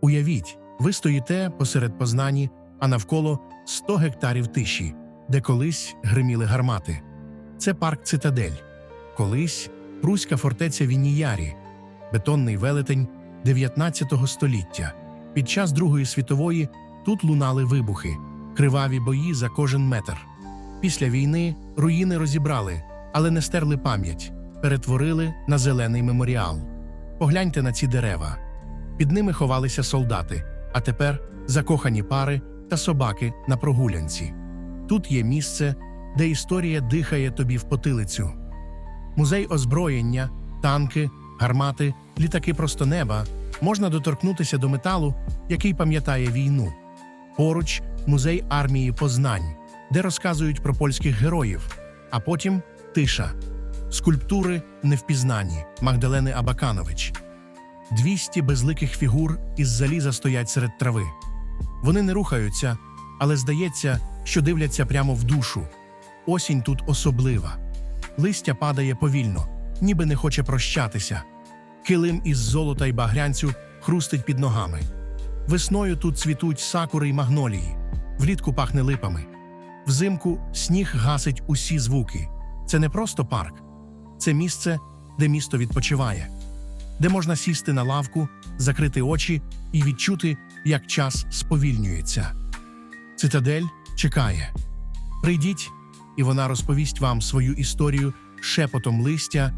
Уявіть, ви стоїте посеред Познані, а навколо 100 гектарів тиші, де колись гриміли гармати. Це парк Цитадель. Колись Пруська фортеця Вініярі, бетонний велетень 19 століття. Під час Другої світової тут лунали вибухи, криваві бої за кожен метр. Після війни руїни розібрали, але не стерли пам'ять, перетворили на зелений меморіал. Погляньте на ці дерева. Під ними ховалися солдати, а тепер закохані пари та собаки на прогулянці. Тут є місце, де історія дихає тобі в потилицю. Музей озброєння, танки, гармати, літаки просто неба можна доторкнутися до металу, який пам'ятає війну. Поруч музей армії Познань, де розказують про польських героїв, а потім тиша, скульптури невпізнані Магдалени Абаканович. Двісті безликих фігур із заліза стоять серед трави. Вони не рухаються, але здається, що дивляться прямо в душу. Осінь тут особлива. Листя падає повільно, ніби не хоче прощатися. Килим із золота й багрянцю хрустить під ногами. Весною тут цвітуть сакури й магнолії, влітку пахне липами. Взимку сніг гасить усі звуки. Це не просто парк, це місце, де місто відпочиває, де можна сісти на лавку, закрити очі і відчути, як час сповільнюється. Цитадель чекає. Прийдіть, і вона розповість вам свою історію шепотом листя